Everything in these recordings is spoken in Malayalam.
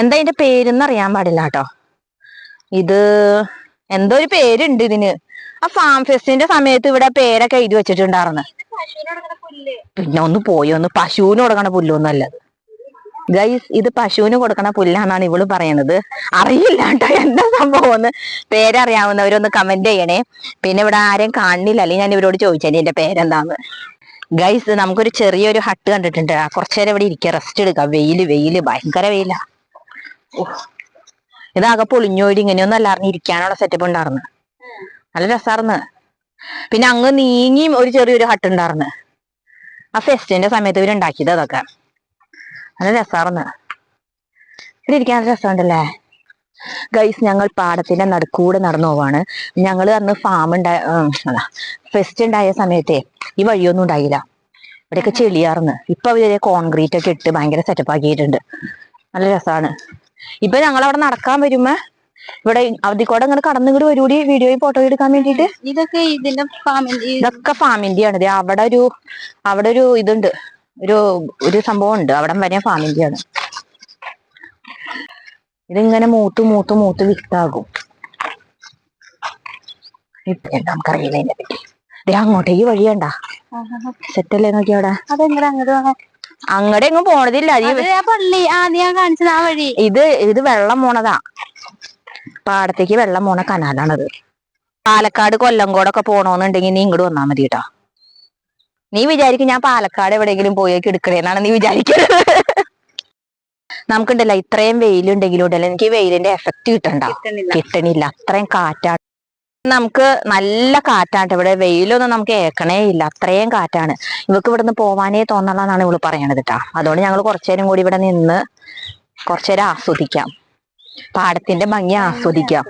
എന്താ ഇതിന്റെ പേരെന്ന് അറിയാൻ പാടില്ല കേട്ടോ. ഇത് എന്തോ ഒരു പേരുണ്ട് ഇതിന്. ആ ഫാം ഫെസ്റ്റിന്റെ സമയത്ത് ഇവിടെ പേരൊക്കെ എഴുതി വെച്ചിട്ടുണ്ടായിരുന്നു പിന്നെ ഒന്ന് പോയി ഒന്ന് പശുവിന് കൊടുക്കണ പുല്ലൊന്നല്ല ഗൈസ് ഇത് പശുവിന് കൊടുക്കണ പുല്ലാന്നാണ് ഇവൾ പറയുന്നത് അറിയില്ല കേട്ടോ എന്താ സംഭവം ഒന്ന് പേരറിയാവുന്നവരൊന്ന് കമന്റ് ചെയ്യണേ. പിന്നെ ഇവിടെ ആരെയും കാണില്ല. അല്ലെങ്കിൽ ഞാൻ ഇവരോട് ചോദിച്ചേ എന്റെ പേരെന്താന്ന്. ഗൈസ് നമുക്കൊരു ചെറിയൊരു ഹട്ട് കണ്ടിട്ടുണ്ട്. കുറച്ചു നേരം ഇവിടെ ഇരിക്കുക. റെസ്റ്റ് എടുക്കാം വെയിൽ വെയിൽ. ഭയങ്കര വെയിലാ. ഇതാകെ പൊളിഞ്ഞോടി ഇങ്ങനെയൊന്നും അല്ലായിരുന്നു ഇരിക്കാനുള്ള സെറ്റപ്പ് ഉണ്ടായിരുന്നു നല്ല രസാർന്ന്. പിന്നെ അങ്ങ് നീങ്ങിയും ഒരു ചെറിയൊരു ഹട്ട് ഉണ്ടായിരുന്നു ആ ഫെസ്റ്റിന്റെ സമയത്ത് ഇവരുണ്ടാക്കിയത് അതൊക്കെ. നല്ല രസാർന്ന്. ഇവിടെ ഇരിക്കാൻ നല്ല രസമുണ്ടല്ലേ? ഗൈസ് ഞങ്ങൾ പാടത്തിന്റെ നടുക്കൂടെ നടന്നു പോവാണ്. ഞങ്ങൾ അന്ന് ഫാം ഉണ്ടായ ഫെസ്റ്റ് ഉണ്ടായ സമയത്തെ ഈ വഴിയൊന്നും ഉണ്ടായില്ല. ഇവിടെയൊക്കെ ചെളിയാർന്ന്. ഇപ്പൊ അവർ കോൺക്രീറ്റ് ഒക്കെ ഇട്ട് ഭയങ്കര സെറ്റപ്പ് ആക്കിയിട്ടുണ്ട്. നല്ല രസാണ്. ഇപ്പൊ ഞങ്ങൾ അവിടെ നടക്കാൻ വരുമ്പോ ഇവിടെ അവധിക്കോടെ ഇങ്ങനെ കടന്നിങ്ങോട്ട് വരൂടി വീഡിയോയും ഫോട്ടോ എടുക്കാൻ വേണ്ടിട്ട് ഇതൊക്കെ ഇതിന്റെ ഫാമിന്റെ ഇതൊക്കെ ഫാമിന്റെയാണ് അവിടെ ഒരു അവിടെ ഒരു ഇതുണ്ട്. ഒരു ഒരു സംഭവം ഉണ്ട് അവിടെ വരെ ഫാമിന്റെ ആണ് ഇതിങ്ങനെ മൂത്ത് മൂത്ത് മൂത്ത് വിത്താകും. നമുക്കറിയില്ല പറ്റി അങ്ങോട്ടേക്ക് വഴിയണ്ട. സെറ്റല്ലേ നോക്കിയവിടെ? അതെങ്ങനെ അങ്ങോട്ട് അങ്ങടെ എങ്ങും പോണതില്ല ആ പള്ളി ആദ്യം ഞാൻ കാണിച്ചത് ആ വഴി. ഇത് ഇത് വെള്ളം പോണതാ. പാടത്തേക്ക് വെള്ളം പോണ കനാലാണത്. പാലക്കാട് കൊല്ലംകോടൊക്കെ പോണോന്നുണ്ടെങ്കിൽ നീ ഇങ്ങോട്ട് വന്നാ മതി കേട്ടോ നീ വിചാരിക്കും ഞാൻ പാലക്കാട് എവിടെയെങ്കിലും പോയേക്ക് എടുക്കണേന്നാണ് നീ വിചാരിക്കുന്നത് നമുക്കുണ്ടല്ലോ ഇത്രയും വെയിലുണ്ടെങ്കിലും ഉണ്ടല്ലോ എനിക്ക് വെയിലിന്റെ എഫക്ട് കിട്ടണ്ട? കിട്ടണില്ല. കിട്ടണില്ല. അത്രയും കാറ്റാണ് നമുക്ക് നല്ല കാറ്റാണ് ഇവിടെ. വെയിലൊന്നും നമുക്ക് ഏക്കണേ ഇല്ല. അത്രയും കാറ്റാണ്. ഇവക്ക് ഇവിടുന്ന് പോവാനേ തോന്നണമെന്നാണ് ഇവൾ പറയണത് കേട്ടാ അതുകൊണ്ട് ഞങ്ങൾ കുറച്ചേരം കൂടി ഇവിടെ നിന്ന് കുറച്ചേരം ആസ്വദിക്കാം. പാടത്തിന്റെ ഭംഗി ആസ്വദിക്കാം.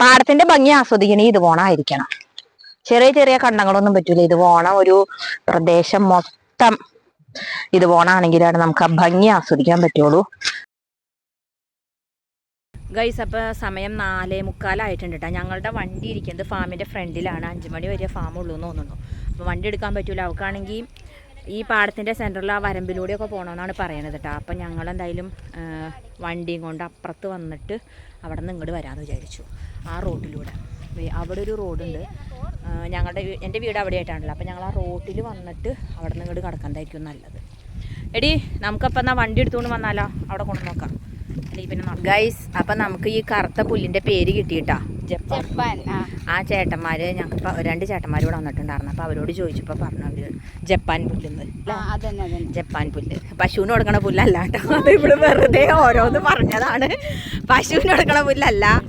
പാടത്തിന്റെ ഭംഗി ആസ്വദിക്കണേ ഇത് പോണായിരിക്കണം ചെറിയ ചെറിയ കണ്ടങ്ങളൊന്നും പറ്റൂല. ഇത് പോണ ഒരു പ്രദേശം മൊത്തം ഇത് പോണാണെങ്കിലാണ് നമുക്ക് ആ ഭംഗി ആസ്വദിക്കാൻ പറ്റുള്ളൂ. ഗൈസ് അപ്പോൾ സമയം നാലേ മുക്കാലായിട്ടുണ്ട് കേട്ടോ ഞങ്ങളുടെ വണ്ടി ഇരിക്കുന്നത് ഫാമിന്റെ ഫ്രണ്ടിലാണ്. അഞ്ച് മണി വരെ ഫാം ഉള്ളൂ എന്ന് തോന്നുന്നു. അപ്പോൾ വണ്ടി എടുക്കാൻ പറ്റൂല. അവൾക്കാണെങ്കിൽ ഈ പാടത്തിന്റെ സെന്ററിൽ ആ വരമ്പിലൂടെയൊക്കെ പോകണമെന്നാണ് പറയണത് കേട്ടോ അപ്പോൾ ആ, വണ്ടിയും കൊണ്ട് അപ്പുറത്ത് വന്നിട്ട് അവിടെ നിന്ന് ഇങ്ങോട്ട് വരാമെന്ന് വിചാരിച്ചു. ആ റോട്ടിലൂടെ. അവിടെ ഒരു റോഡുണ്ട്. ഞങ്ങളുടെ എന്റെ വീട് അവിടെ ആയിട്ടാണല്ലോ അപ്പം ഞങ്ങൾ ആ റോട്ടിൽ വന്നിട്ട് അവിടെ നിന്ന് ഇങ്ങോട്ട് കിടക്കുന്നതായിരിക്കും നല്ലത്. എടി നമുക്കപ്പം എന്നാൽ വണ്ടി എടുത്തുകൊണ്ട് വന്നാലോ? അവിടെ കൊണ്ടു നോക്കാം. ഗൈസ് അപ്പം നമുക്ക് ഈ കറുത്ത പുല്ലിന്റെ പേര് കിട്ടിയിട്ടാ. ജപ്പാൻ. ആ. ചേട്ടന്മാര് ഞങ്ങൾക്ക് രണ്ട് ചേട്ടന്മാർ ഇവിടെ വന്നിട്ടുണ്ടായിരുന്നു. അപ്പോൾ അവരോട് ചോദിച്ചപ്പോൾ പറഞ്ഞു അവർ ജപ്പാൻ പുല്ലെന്ന്. ആ, അതന്നെ അതന്നെ. ജപ്പാൻ പുല്ല്. പശുവിന് കൊടുക്കണ പുല്ലല്ല കേട്ടോ അത് ഇവിടെ വെറുതെ ഓരോന്ന് പറഞ്ഞതാണ്. പശുവിന് കൊടുക്കണ പുല്ലല്ല.